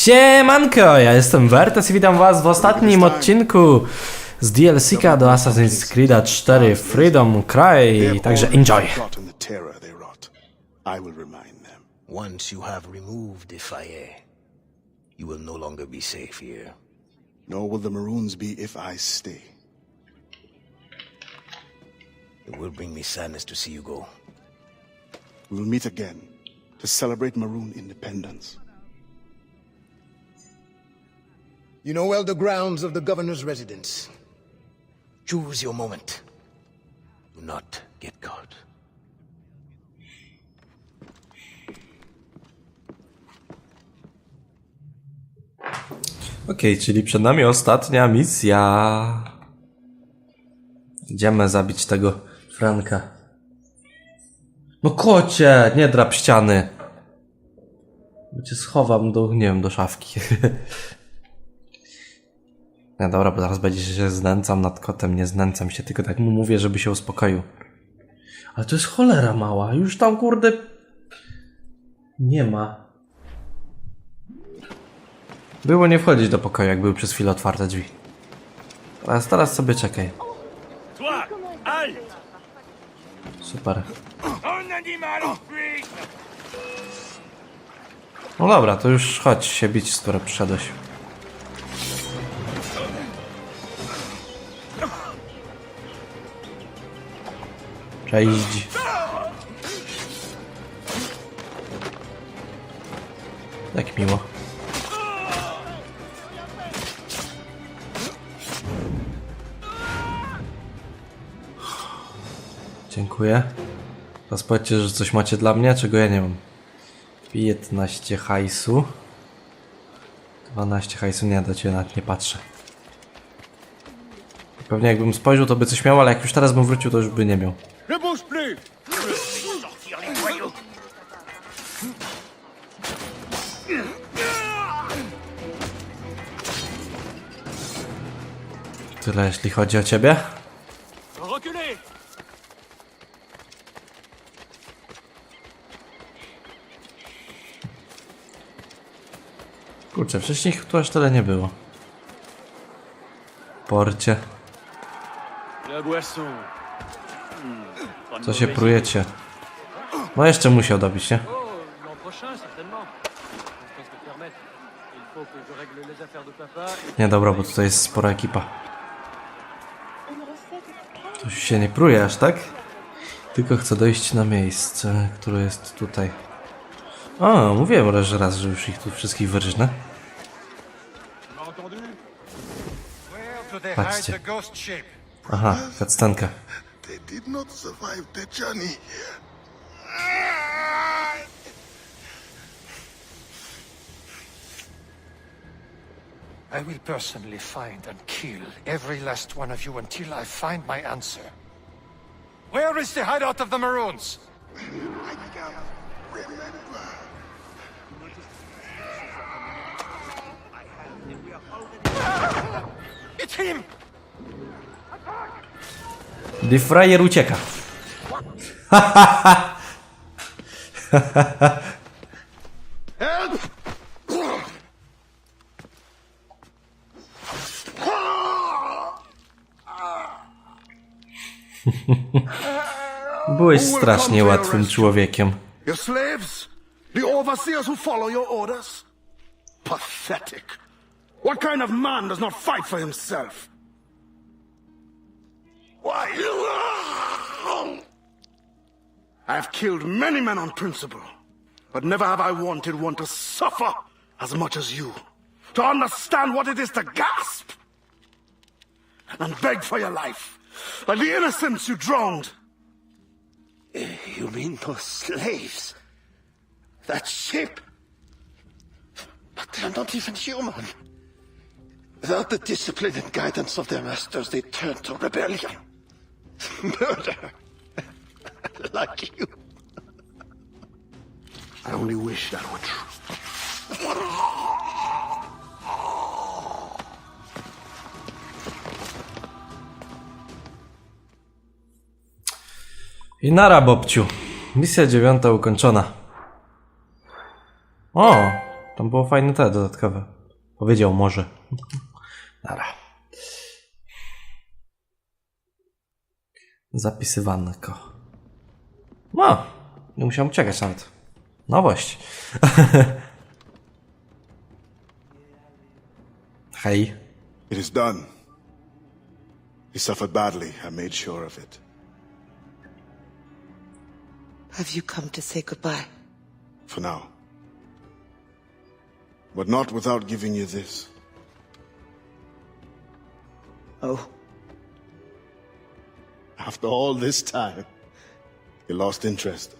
Siemanko, ja jestem Wertes i witam was w ostatnim odcinku z DLC-ka do Assassin's Creed 4 Freedom Cry, także enjoy! Forgotten the terror they wrought. I will remind them. Once you have removed the fire, you will no longer be safe here. Nor will the Maroons be if I stay. It will bring me sadness to see you go. We will meet again to celebrate Maroon independence. You know well the grounds of the governor's residence. Choose your moment. Do not get caught. Okej, czyli przed nami ostatnia misja. Idziemy zabić tego Franka. No kocie, nie drap ściany. Bo cię schowam do, nie wiem, do szafki. Nie, dobra, bo zaraz będzie się znęcam nad kotem, nie znęcam się, tylko tak mu mówię, żeby się uspokoił. Ale to jest cholera mała, już tam kurde... Nie ma. Było nie wchodzić do pokoju, jak były przez chwilę otwarte drzwi. Teraz, teraz sobie czekaj. Super. No dobra, to już chodź się bić, skoro przyszedłeś. Cześć. Jak miło. Dziękuję. Teraz powiedzcie, że coś macie dla mnie, czego ja nie mam. 15 hajsu. 12 hajsu nie da cię, nawet nie patrzę. Pewnie jakbym spojrzał, to by coś miał, ale jak już teraz bym wrócił, to już by nie miał. Ne bouge plus Sortir les voyous Tyle jeśli chodzi o ciebie. Reculez Kurczę, wcześniej tu aż tyle nie było. Porcie. La boisson. Co się prujecie? No jeszcze musiał dobić, nie? Nie, dobra, bo tutaj jest spora ekipa. Ktoś się nie pruje aż tak? Tylko chcę dojść na miejsce, które jest tutaj. O, mówiłem że raz, że już ich tu wszystkich wyrżnę. Patrzcie. Aha, kactanka. They did not survive the journey. I will personally find and kill every last one of you until I find my answer. Where is the hideout of the Maroons? I can't remember. It's him! Gdy frajer ucieka. Byłeś strasznie łatwym człowiekiem. The overseers who follow your orders? Pathetic. What kind of man does not fight for himself? Why? I have killed many men on principle, but never have I wanted one to suffer as much as you. To understand what it is to gasp and beg for your life, like the innocents you drowned. Eh, you mean those slaves? That ship? But they're not even human. Without the discipline and guidance of their masters, they turn to rebellion. Murder. like you. I only wish that were true. I nara, Bobciu. Misja dziewiąta ukończona. O, Tam było fajne te dodatkowe. Powiedział może. Dobra. Zapisywanko. No, nie musiałem uciekać nawet. Nowość. Hej. It is done. He suffered badly. I made sure of it. Have you come to say goodbye? For now. But not without giving you this. Oh, After all this time, you lost interest.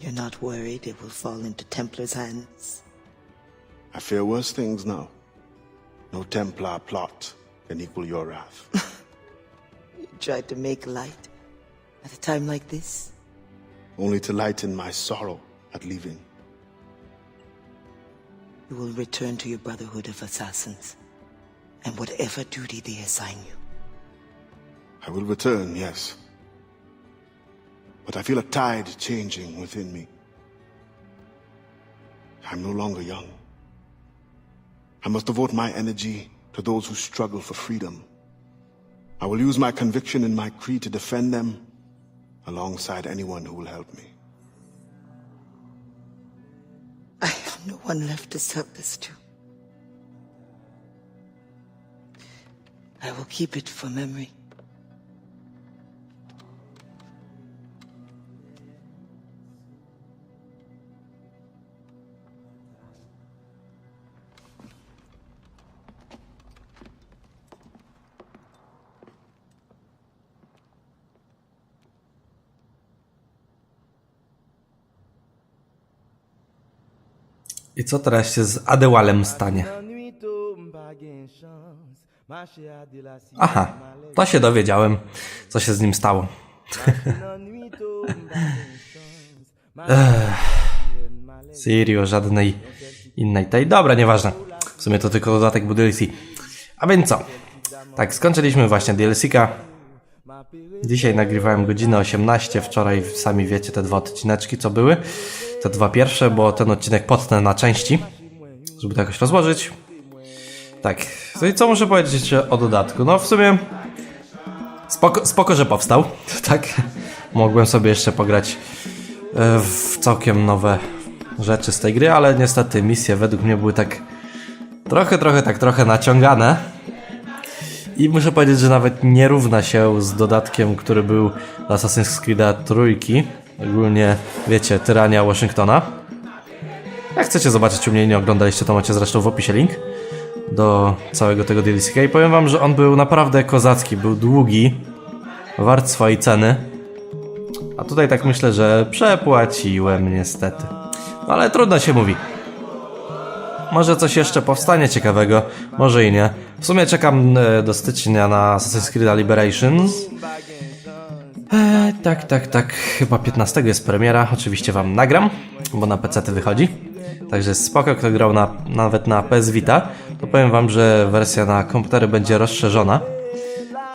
you're not worried it will fall into Templar's hands? I fear worse things now. No Templar plot can equal your wrath. You tried to make light at a time like this? only to lighten my sorrow at leaving. You will return to your Brotherhood of Assassins and whatever duty they assign you. I will return, yes. But I feel a tide changing within me. I'm no longer young. I must devote my energy to those who struggle for freedom. I will use my conviction and my creed to defend them alongside anyone who will help me. I have no one left to sell this to. I will keep it for memory. I co teraz się z Adewalem stanie? Aha, to się dowiedziałem, co się z nim stało. Serio, żadnej innej tej. Dobra, nieważne. W sumie to tylko dodatek był DLC. A więc co? Tak, skończyliśmy właśnie DLC-ka. Dzisiaj nagrywałem godzinę 18, wczoraj sami wiecie te dwa odcineczki co były. Te dwa pierwsze, bo ten odcinek potnę na części, żeby to jakoś rozłożyć. Tak, no i co muszę powiedzieć o dodatku? No w sumie spoko, spoko że powstał, tak? Mogłem sobie jeszcze pograć e, w całkiem nowe rzeczy z tej gry, ale niestety misje według mnie były tak trochę, trochę, tak trochę naciągane. I muszę powiedzieć, że nawet nie równa się z dodatkiem, który był Assassin's Creed trójki. Ogólnie, wiecie, Tyrania Washingtona. Jak chcecie zobaczyć u mnie nie oglądaliście, to macie zresztą w opisie link do całego tego DLC. I powiem wam, że on był naprawdę kozacki, był długi, wart swojej ceny. A tutaj tak myślę, że przepłaciłem niestety. No ale trudno się mówi. Może coś jeszcze powstanie ciekawego, może i nie. W sumie czekam e, do stycznia na Assassin's Creed Liberations. E, tak, tak, tak. Chyba 15 jest premiera. Oczywiście wam nagram, bo na PC wychodzi. Także spoko, kto grał na, nawet na PS Vita, to powiem wam, że wersja na komputery będzie rozszerzona.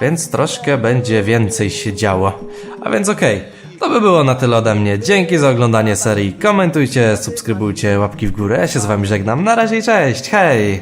Więc troszkę będzie więcej się działo. A więc okej. To by było na tyle ode mnie. Dzięki za oglądanie serii. Komentujcie, subskrybujcie, łapki w górę. Ja się z wami żegnam. Na razie i cześć. Hej!